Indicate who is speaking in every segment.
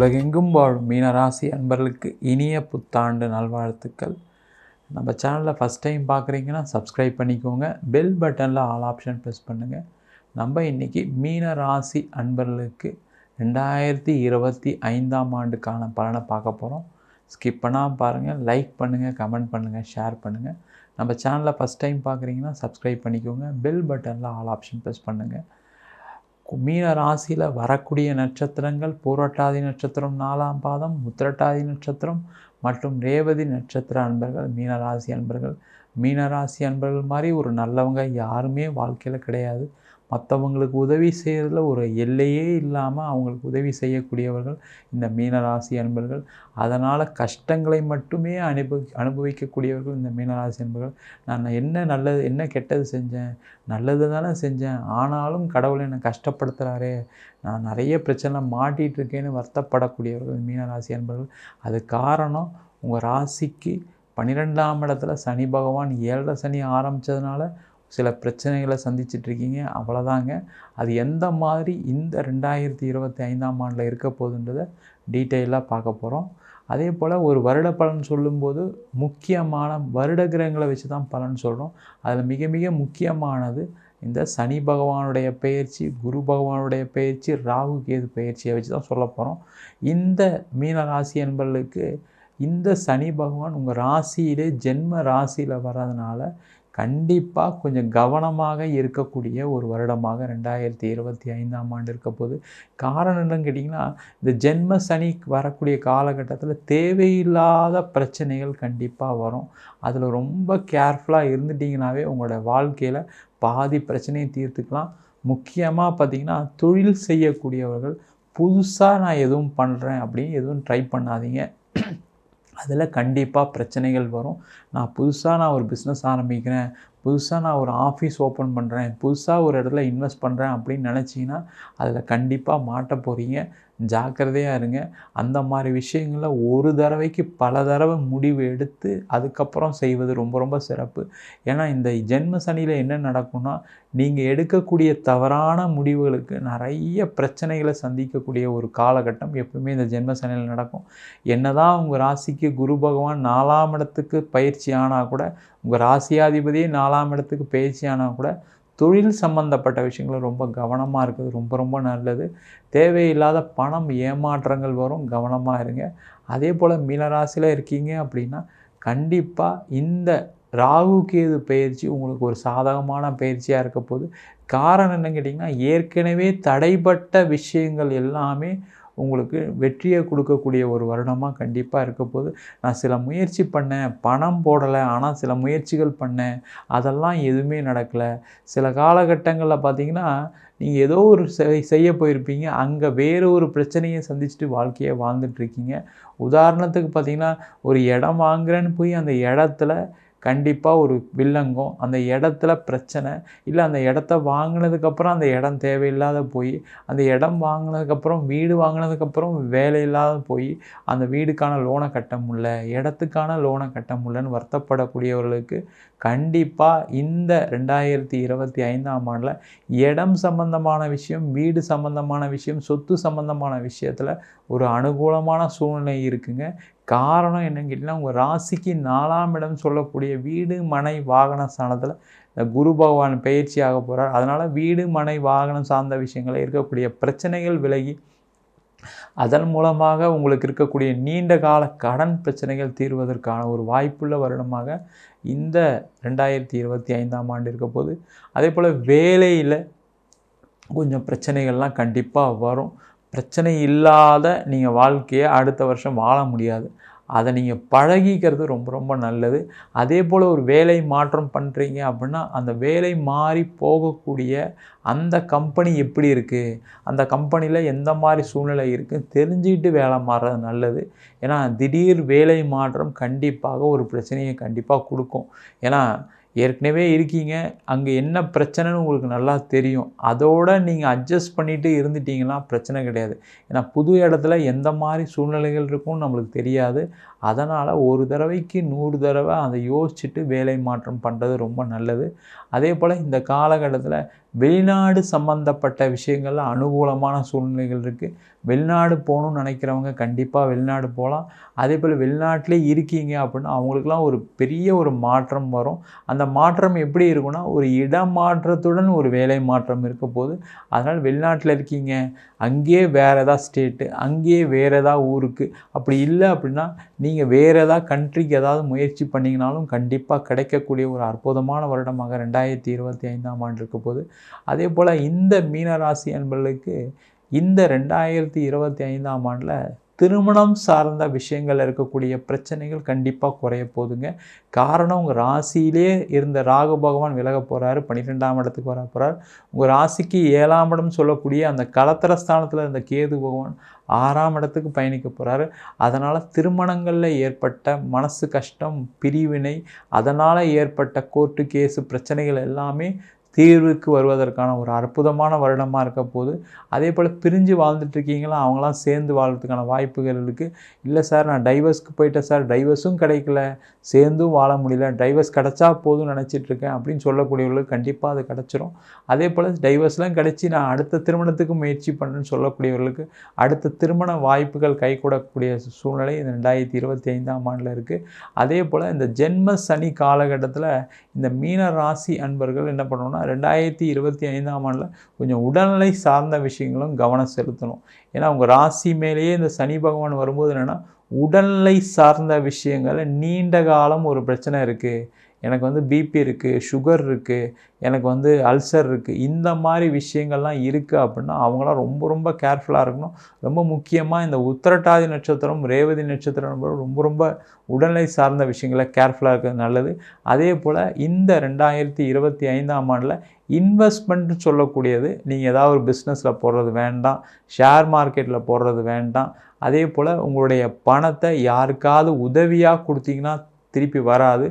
Speaker 1: உலகெங்கும் வாழும் மீனராசி அன்பர்களுக்கு இனிய புத்தாண்டு நல்வாழ்த்துக்கள். நம்ம சேனலில் ஃபஸ்ட் டைம் பார்க்குறீங்கன்னா சப்ஸ்கிரைப் பண்ணிக்கோங்க. பெல் பட்டனில் ஆல் ஆப்ஷன் ப்ரெஸ் பண்ணுங்கள் நம்ம இன்றைக்கி மீனராசி அன்பர்களுக்கு ரெண்டாயிரத்தி இருபத்தி ஐந்தாம் ஆண்டுக்கான பலனை பார்க்க போகிறோம் ஸ்கிப் பண்ணாமல் பாருங்கள் லைக் பண்ணுங்கள் கமெண்ட் பண்ணுங்கள் ஷேர் பண்ணுங்கள் நம்ம சேனலில் ஃபஸ்ட் டைம் பார்க்குறீங்கன்னா சப்ஸ்கிரைப் பண்ணிக்கோங்க. பெல் பட்டனில் ஆல் ஆப்ஷன் ப்ரெஸ் பண்ணுங்கள் மீன ராசியில் வரக்கூடிய நட்சத்திரங்கள் பூரட்டாதி நட்சத்திரம் நாலாம் பாதம் உத்திரட்டாதி நட்சத்திரம் மற்றும் ரேவதி நட்சத்திர அன்பர்கள் மீனராசி அன்பர்கள். மீனராசி அன்பர்கள் மாதிரி ஒரு நல்லவங்க யாருமே வாழ்க்கையில் கிடையாது. மற்றவங்களுக்கு உதவி செய்கிறதுல ஒரு எல்லையே இல்லாமல் அவங்களுக்கு உதவி செய்யக்கூடியவர்கள் இந்த மீனராசி அன்பர்கள். அதனால் கஷ்டங்களை மட்டுமே அனுபவி அனுபவிக்கக்கூடியவர்கள் இந்த மீனராசி அன்பர்கள். நான் என்ன நல்லது என்ன கெட்டது செஞ்சேன்? நல்லது தானே செஞ்சேன். ஆனாலும் கடவுள் என்னை கஷ்டப்படுத்துகிறாரே நான் நிறைய பிரச்சனை மாட்டிகிட்டு இருக்கேன்னு வருத்தப்படக்கூடியவர்கள் மீனராசி அன்பர்கள். அது காரணம் உங்கள் ராசிக்கு பன்னிரெண்டாம் இடத்துல சனி பகவான் ஏழரை சனி ஆரம்பித்ததுனால சில பிரச்சனைகளை சந்திச்சிட்ருக்கீங்க அவ்வளோதாங்க. அது எந்த மாதிரி இந்த ரெண்டாயிரத்தி இருபத்தி ஐந்தாம் ஆண்டில் இருக்க போகுதுன்றதை டீட்டெயிலாக பார்க்க போகிறோம் அதே போல் ஒரு வருட பலன் சொல்லும்போது முக்கியமான வருட கிரகங்களை வச்சு தான் பலன் சொல்கிறோம் அதில் மிக மிக முக்கியமானது இந்த சனி பகவானுடைய பயிற்சி குரு பகவானுடைய பயிற்சி ராகு கேது பயிற்சியை வச்சு தான் சொல்ல போகிறோம் இந்த மீன ராசி என்பர்களுக்கு இந்த சனி பகவான் உங்கள் ராசியிலே ஜென்ம ராசியில் வர்றதுனால கண்டிப்பாக கொஞ்சம் கவனமாக இருக்கக்கூடிய ஒரு வருடமாக ரெண்டாயிரத்தி இருபத்தி ஐந்தாம் ஆண்டு இருக்க போது காரணம் என்னன்னு கேட்டிங்கன்னா இந்த ஜென்ம சனி வரக்கூடிய காலகட்டத்தில் தேவையில்லாத பிரச்சனைகள் கண்டிப்பாக வரும். அதில் ரொம்ப கேர்ஃபுல்லாக இருந்துட்டிங்கனாவே உங்களோட வாழ்க்கையில் பாதி பிரச்சனையை தீர்த்துக்கலாம். முக்கியமாக பார்த்திங்கன்னா தொழில் செய்யக்கூடியவர்கள் புதுசாக நான் எதுவும் பண்ணுறேன் அப்படின்னு எதுவும் ட்ரை பண்ணாதீங்க. அதில் கண்டிப்பாக பிரச்சனைகள் வரும். நான் புதுசாக நான் ஒரு பிஸ்னஸ் ஆரம்பிக்கிறேன் புதுசாக நான் ஒரு ஆஃபீஸ் ஓப்பன் பண்ணுறேன் புதுசாக ஒரு இடத்துல இன்வெஸ்ட் பண்ணுறேன் அப்படின்னு நினச்சிங்கன்னா அதில் கண்டிப்பாக மாட்ட போகிறீங்க ஜாக்கிரதையாக இருங்க. அந்த மாதிரி விஷயங்களில் ஒரு தடவைக்கு பல தடவை முடிவு எடுத்து அதுக்கப்புறம் செய்வது ரொம்ப ரொம்ப சிறப்பு. ஏன்னா இந்த ஜென்ம சனியில் என்ன நடக்கும்னா நீங்கள் எடுக்கக்கூடிய தவறான முடிவுகளுக்கு நிறைய பிரச்சனைகளை சந்திக்கக்கூடிய ஒரு காலகட்டம் எப்பவுமே இந்த ஜென்ம சனியில் நடக்கும். என்ன தான் உங்கள் ராசிக்கு குரு பகவான் நாலாம் இடத்துக்கு பயிற்சி ஆனால் கூட உங்கள் ராசியாதிபதியே நாலாம் இடத்துக்கு பயிற்சி ஆனால் கூட தொழில் சம்மந்தப்பட்ட விஷயங்களும் ரொம்ப கவனமாக இருக்குது ரொம்ப ரொம்ப நல்லது. தேவையில்லாத பணம் ஏமாற்றங்கள் வரும் கவனமாக இருங்க. அதே போல் மீனராசியில் இருக்கீங்க அப்படின்னா கண்டிப்பாக இந்த ராகு கேது பயிற்சி உங்களுக்கு ஒரு சாதகமான பயிற்சியாக இருக்க போது காரணம் என்னன்னு கேட்டிங்கன்னா ஏற்கனவே தடைப்பட்ட விஷயங்கள் எல்லாமே உங்களுக்கு வெற்றியை கொடுக்கக்கூடிய ஒரு வருடமாக கண்டிப்பாக இருக்க போது நான் சில முயற்சி பண்ணேன் பணம் போடலை ஆனால் சில முயற்சிகள் பண்ணேன். அதெல்லாம் எதுவுமே நடக்கலை. சில காலகட்டங்களில் பார்த்திங்கன்னா நீங்கள் ஏதோ ஒரு செய்ய போயிருப்பீங்க. அங்கே வேறு ஒரு பிரச்சனையை சந்திச்சுட்டு வாழ்க்கையை வாழ்ந்துட்டுருக்கீங்க உதாரணத்துக்கு பார்த்திங்கன்னா ஒரு இடம் வாங்குறேன்னு போய் அந்த இடத்துல கண்டிப்பாக ஒரு வில்லங்கம் அந்த இடத்துல பிரச்சனை இல்லை அந்த இடத்த வாங்கினதுக்கப்புறம் அந்த இடம் தேவையில்லாத போய் அந்த இடம் வாங்கினதுக்கப்புறம் வீடு வாங்கினதுக்கப்புறம் வேலை இல்லாத போய் அந்த வீடுக்கான லோனை கட்ட முடில இடத்துக்கான லோனை கட்ட முடிலன்னு வருத்தப்படக்கூடியவர்களுக்கு கண்டிப்பாக இந்த ரெண்டாயிரத்தி இருபத்தி ஐந்தாம் ஆண்டில் இடம் சம்பந்தமான விஷயம் வீடு சம்பந்தமான விஷயம் சொத்து சம்பந்தமான விஷயத்தில் ஒரு அனுகூலமான சூழ்நிலை இருக்குங்க. காரணம் என்னன்னு கேட்டிங்கன்னா உங்கள் ராசிக்கு நாலாம் இடம் சொல்லக்கூடிய வீடு மனை வாகன ஸ்தானத்தில் இந்த குரு பகவான் பயிற்சி ஆக போகிறார் அதனால் வீடு மனை வாகனம் சார்ந்த விஷயங்களில் இருக்கக்கூடிய பிரச்சனைகள் விலகி அதன் மூலமாக உங்களுக்கு இருக்கக்கூடிய நீண்ட கால கடன் பிரச்சனைகள் தீர்வதற்கான ஒரு வாய்ப்புள்ள வருடமாக இந்த ரெண்டாயிரத்தி இருபத்தி ஐந்தாம் ஆண்டு இருக்க போது அதே போல் வேலையில் கொஞ்சம் பிரச்சனைகள்லாம் கண்டிப்பாக வரும். பிரச்சனை இல்லாத நீங்கள் வாழ்க்கையை அடுத்த வருஷம் வாழ முடியாது. அதை நீங்கள் பழகிக்கிறது ரொம்ப ரொம்ப நல்லது. அதே போல் ஒரு வேலை மாற்றம் பண்ணுறீங்க அப்படின்னா அந்த வேலை மாறி போகக்கூடிய அந்த கம்பெனி எப்படி இருக்குது அந்த கம்பெனியில் எந்த மாதிரி சூழ்நிலை இருக்குன்னு தெரிஞ்சுக்கிட்டு வேலை மாறுறது நல்லது. ஏன்னா திடீர் வேலை மாற்றம் கண்டிப்பாக ஒரு பிரச்சனையை கண்டிப்பாக கொடுக்கும். ஏன்னா ஏற்கனவே இருக்கீங்க. அங்கே என்ன பிரச்சனைன்னு உங்களுக்கு நல்லா தெரியும். அதோடு நீங்கள் அட்ஜஸ்ட் பண்ணிவிட்டு இருந்துட்டீங்கன்னா பிரச்சனை கிடையாது. ஏன்னா புது இடத்துல எந்த மாதிரி சூழ்நிலைகள் இருக்கும்னு நம்மளுக்கு தெரியாது. அதனால் ஒரு தடவைக்கு நூறு தடவை அதை யோசிச்சுட்டு வேலை மாற்றம் பண்ணுறது ரொம்ப நல்லது. அதே போல் இந்த காலகட்டத்தில் வெளிநாடு சம்மந்தப்பட்ட விஷயங்களில் அனுகூலமான சூழ்நிலைகள் இருக்குது வெளிநாடு போகணும்னு நினைக்கிறவங்க கண்டிப்பாக வெளிநாடு போகலாம். அதே போல் வெளிநாட்டிலே இருக்கீங்க அப்படின்னா அவங்களுக்குலாம் ஒரு பெரிய ஒரு மாற்றம் வரும். அந்த மாற்றம் எப்படி இருக்குன்னா ஒரு இடமாற்றத்துடன் ஒரு வேலை மாற்றம் இருக்க போது அதனால் வெளிநாட்டில் இருக்கீங்க அங்கேயே வேறு ஏதாவது ஸ்டேட்டு அங்கேயே வேறு ஏதாவது ஊருக்கு. அப்படி இல்லை அப்படின்னா நீங்கள் வேறு ஏதாவது கண்ட்ரிக்கு ஏதாவது முயற்சி பண்ணிங்கனாலும் கண்டிப்பாக கிடைக்கக்கூடிய ஒரு அற்புதமான வருடமாக ரெண்டாயிரத்தி இருபத்தி ஐந்தாம் ஆண்டு இருக்க போது அதே போல் இந்த மீனராசி அன்பர்களுக்கு இந்த ரெண்டாயிரத்தி இருபத்தி ஐந்தாம் ஆண்டில் திருமணம் சார்ந்த விஷயங்கள் இருக்கக்கூடிய பிரச்சனைகள் கண்டிப்பாக குறைய போதுங்க காரணம் உங்கள் ராசியிலே இருந்த ராகு பகவான் விலக போகிறாரு பன்னிரெண்டாம் இடத்துக்கு வர போகிறார் உங்கள் ராசிக்கு ஏழாம் இடம் சொல்லக்கூடிய அந்த கலத்திர ஸ்தானத்தில் இருந்த கேது பகவான் ஆறாம் இடத்துக்கு பயணிக்க போகிறாரு அதனால் திருமணங்களில் ஏற்பட்ட மனசு கஷ்டம் பிரிவினை அதனால் ஏற்பட்ட கோர்ட்டு கேஸு பிரச்சனைகள் எல்லாமே தீர்வுக்கு வருவதற்கான ஒரு அற்புதமான வருடமாக இருக்க போது அதே போல் பிரிஞ்சு வாழ்ந்துட்டுருக்கீங்களா அவங்களாம் சேர்ந்து வாழ்றதுக்கான வாய்ப்புகள் இருக்குது இல்லை சார் நான் டைவர்ஸ்க்கு போயிட்டேன் சார் டைவர்ஸும் கிடைக்கல. சேர்ந்தும் வாழ முடியல. டைவர்ஸ் கிடச்சா போதும் நினச்சிட்ருக்கேன் அப்படின்னு சொல்லக்கூடியவர்களுக்கு கண்டிப்பாக அது கிடச்சிரும். அதே போல் டைவர்ஸ்லாம் கிடச்சி நான் அடுத்த திருமணத்துக்கு முயற்சி பண்ணுறேன்னு சொல்லக்கூடியவர்களுக்கு அடுத்த திருமண வாய்ப்புகள் கைகூடக்கூடிய சூழ்நிலை இந்த ரெண்டாயிரத்தி இருபத்தி ஐந்தாம் ஆண்டில் இருக்குது அதே போல் இந்த ஜென்ம சனி காலகட்டத்தில் இந்த மீன ராசி அன்பர்கள் என்ன பண்ணணும்னா ரெண்டாயிரத்தி இருபத்தி ஐந்தாம் ஆண்டில் கொஞ்சம் உடல்நிலை சார்ந்த விஷயங்களும் கவனம் செலுத்தணும். ஏன்னா உங்கள் ராசி மேலேயே இந்த சனி பகவான் வரும்போது என்னென்னா உடல்நிலை சார்ந்த விஷயங்கள் நீண்ட காலம் ஒரு பிரச்சனை இருக்குது எனக்கு வந்து பிபி இருக்குது சுகர் இருக்குது எனக்கு வந்து அல்சர் இருக்குது இந்த மாதிரி விஷயங்கள்லாம் இருக்குது அப்படின்னா அவங்களாம் ரொம்ப ரொம்ப கேர்ஃபுல்லாக இருக்கணும். ரொம்ப முக்கியமாக இந்த உத்திரட்டாதி நட்சத்திரம் ரேவதி நட்சத்திரம் ரொம்ப ரொம்ப உடல்நிலை சார்ந்த விஷயங்களை கேர்ஃபுல்லாக இருக்கிறது நல்லது. அதே போல் இந்த ரெண்டாயிரத்தி இருபத்தி ஐந்தாம் ஆண்டில் இன்வெஸ்ட்மெண்ட் சொல்லக்கூடியது நீங்கள் ஏதாவது ஒரு பிஸ்னஸில் போடுறது வேண்டாம் ஷேர் மார்க்கெட்டில் போடுறது வேண்டாம். அதே போல் உங்களுடைய பணத்தை யாருக்காவது உதவியாக கொடுத்தீங்கன்னா திருப்பி வராது.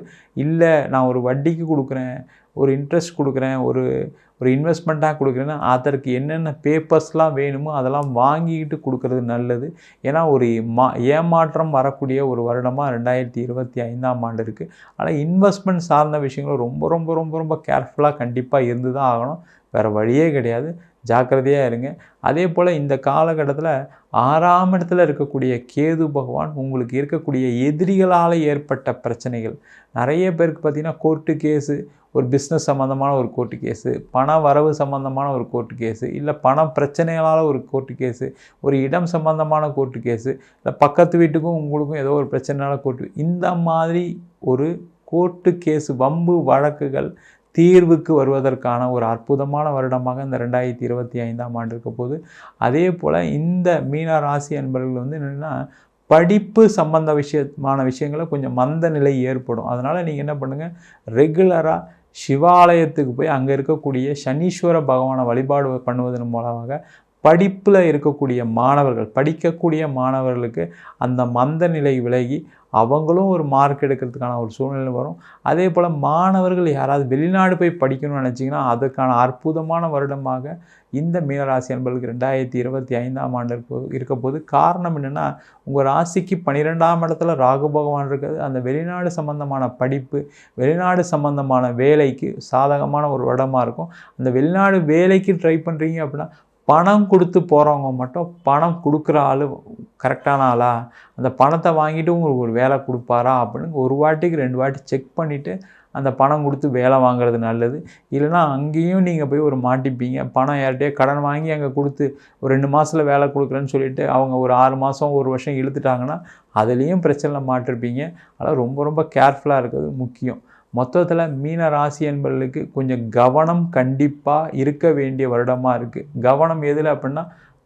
Speaker 1: இல்லை நான் ஒரு வட்டிக்கு கொடுக்குறேன் ஒரு இன்ட்ரெஸ்ட் கொடுக்குறேன் ஒரு ஒரு இன்வெஸ்ட்மெண்ட்டாக கொடுக்குறேன்னா அதற்கு என்னென்ன பேப்பர்ஸ்லாம் வேணுமோ அதெல்லாம் வாங்கிக்கிட்டு கொடுக்குறது நல்லது. ஏன்னா ஒரு மா ஏமாற்றம் வரக்கூடிய ஒரு வருடமாக ரெண்டாயிரத்தி இருபத்தி ஐந்தாம் ஆண்டு இருக்குது ஆனால் இன்வெஸ்ட்மெண்ட் சார்ந்த விஷயங்களும் ரொம்ப ரொம்ப ரொம்ப ரொம்ப கேர்ஃபுல்லாக கண்டிப்பாக இருந்து தான் ஆகணும். வேறு வழியே கிடையாது. ஜாக்கிரதையாக இருங்க. அதே போல் இந்த காலகட்டத்தில் ஆறாம் இடத்துல இருக்கக்கூடிய கேது பகவான் உங்களுக்கு இருக்கக்கூடிய எதிரிகளால் ஏற்பட்ட பிரச்சனைகள். நிறைய பேருக்கு பார்த்திங்கன்னா கோர்ட்டு கேஸு ஒரு பிஸ்னஸ் சம்மந்தமான ஒரு கோர்ட்டு கேஸு பண வரவு சம்மந்தமான ஒரு கோர்ட்டு கேஸு இல்லை பண பிரச்சனைகளால் ஒரு கோர்ட்டு கேஸு ஒரு இடம் சம்மந்தமான கோர்ட்டு கேஸு இல்லை பக்கத்து வீட்டுக்கும் உங்களுக்கும் ஏதோ ஒரு பிரச்சனைனால கோர்ட்டு இந்த மாதிரி ஒரு கோர்ட்டு கேஸு வம்பு வழக்குகள் தீர்வுக்கு வருவதற்கான ஒரு அற்புதமான வருடமாக இந்த ரெண்டாயிரத்தி இருபத்தி ஐந்தாம் ஆண்டு இருக்க போது அதே போல் இந்த மீன ராசி அன்பர்கள் வந்து என்னென்னா படிப்பு சம்பந்த விஷயமான விஷயங்கள கொஞ்சம் மந்த நிலை ஏற்படும். அதனால் நீங்கள் என்ன பண்ணுங்கள் ரெகுலராக சிவாலயத்துக்கு போய் அங்கே இருக்கக்கூடிய சனீஸ்வர பகவானை வழிபாடு பண்ணுவதன் மூலமாக படிப்பில் இருக்கக்கூடிய மாணவர்கள் படிக்கக்கூடிய மாணவர்களுக்கு அந்த மந்த நிலை விலகி அவங்களும் ஒரு மார்க் எடுக்கிறதுக்கான ஒரு சூழ்நிலை வரும். அதே போல் மாணவர்கள் யாராவது வெளிநாடு போய் படிக்கணும்னு நினச்சிங்கன்னா அதுக்கான அற்புதமான வருடமாக இந்த மீனராசி அன்பர்களுக்கு ரெண்டாயிரத்தி இருபத்தி ஐந்தாம் ஆண்டு இருக்க போது காரணம் என்னென்னா உங்கள் ராசிக்கு பன்னிரெண்டாம் இடத்துல ராகு பகவான் இருக்கிறது அந்த வெளிநாடு சம்பந்தமான படிப்பு வெளிநாடு சம்பந்தமான வேலைக்கு சாதகமான ஒரு வருடமாக இருக்கும். அந்த வெளிநாடு வேலைக்கு ட்ரை பண்ணுறீங்க அப்படின்னா பணம் கொடுத்து போகிறவங்க மட்டும் பணம் கொடுக்குற ஆள் கரெக்டான ஆளா? அந்த பணத்தை வாங்கிட்டு உங்களுக்கு ஒரு வேலை கொடுப்பாரா? அப்படின்னு ஒரு வாட்டிக்கு ரெண்டு வாட்டி செக் பண்ணிவிட்டு அந்த பணம் கொடுத்து வேலை வாங்குறது நல்லது. இல்லைனா அங்கேயும் நீங்கள் போய் ஒரு மாட்டிப்பீங்க. பணம் யார்கிட்டயே கடன் வாங்கி அங்கே கொடுத்து ஒரு ரெண்டு மாதத்தில் வேலை கொடுக்குறேன்னு சொல்லிட்டு அவங்க ஒரு ஆறு மாதம் ஒரு வருஷம் இழுத்துட்டாங்கன்னா அதுலேயும் பிரச்சனை மாட்டிருப்பீங்க. அதனால் ரொம்ப ரொம்ப கேர்ஃபுல்லாக இருக்கிறது முக்கியம். மொத்தத்தில் மீன ராசி என்பவர்களுக்கு கொஞ்சம் கவனம் கண்டிப்பாக இருக்க வேண்டிய வருடமாக இருக்குது கவனம் எதில் அப்படின்னா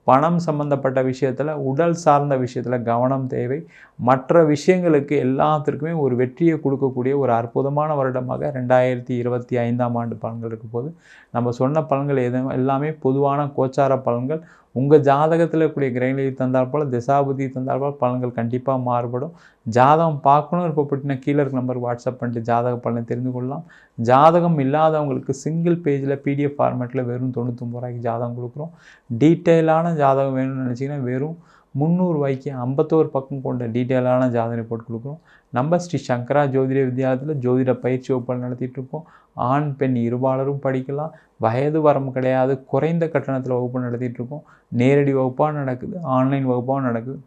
Speaker 1: பணம் சம்மந்தப்பட்ட விஷயத்தில் உடல் சார்ந்த விஷயத்தில் கவனம் தேவை. மற்ற விஷயங்களுக்கு எல்லாத்திற்குமே ஒரு வெற்றியை கொடுக்கக்கூடிய ஒரு அற்புதமான வருடமாக ரெண்டாயிரத்தி இருபத்தி ஐந்தாம் ஆண்டு பலன்கள் இருக்கும் போது நம்ம சொன்ன பலன்கள் எதுவும் எல்லாமே பொதுவான கோச்சார பலன்கள். உங்கள் ஜாதகத்தில் இருக்கக்கூடிய கிரகநிலை தந்தால் போல் திசாபுதி தந்தால் போல் பலன்கள் கண்டிப்பாக மாறுபடும். ஜாதகம் பார்க்கணும் இருப்பப்பட்டினா கீழே இருக்க நம்பருக்கு வாட்ஸ்அப் பண்ணிட்டு ஜாதக பலனை தெரிந்து கொள்ளலாம். ஜாதகம் இல்லாதவங்களுக்கு சிங்கிள் பேஜில் பிடிஎஃப் ஃபார்மேட்டில் வெறும் தொண்ணூற்றொம்பது ரூபாய்க்கு ஜாதகம் கொடுக்குறோம். டீட்டெயிலான ஜாதகம் வேணும்னு நினச்சிங்கன்னா வெறும் முந்நூறுரூவாய்க்கு ஐம்பத்தோரு பக்கம் கொண்ட டீட்டெயிலான ஜாதனை போட்டு கொடுக்குறோம். நம்ம ஸ்ரீ சங்கரா ஜோதிட வித்யாலயத்தில் ஜோதிட பயிற்சி வகுப்புகள் நடத்திட்டுருக்கோம். ஆண் பெண் இருபாலரும் படிக்கலாம். வயது வரம்பு கிடையாது. குறைந்த கட்டணத்தில் வகுப்பு நடத்திட்டுருக்கோம். நேரடி வகுப்பாக நடக்குது. ஆன்லைன் வகுப்பாக நடக்குது.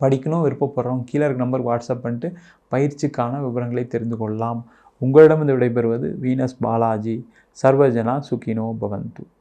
Speaker 1: படிக்கணும் விருப்பப்படுறோம். கீழே இருக்க நம்பருக்கு வாட்ஸ்அப் பண்ணிட்டு பயிற்சிக்கான விவரங்களை தெரிந்து கொள்ளலாம். உங்களிடம் விடைபெறுவது வீனஸ் பாலாஜி. சர்வஜனா சுகினோ பவந்து.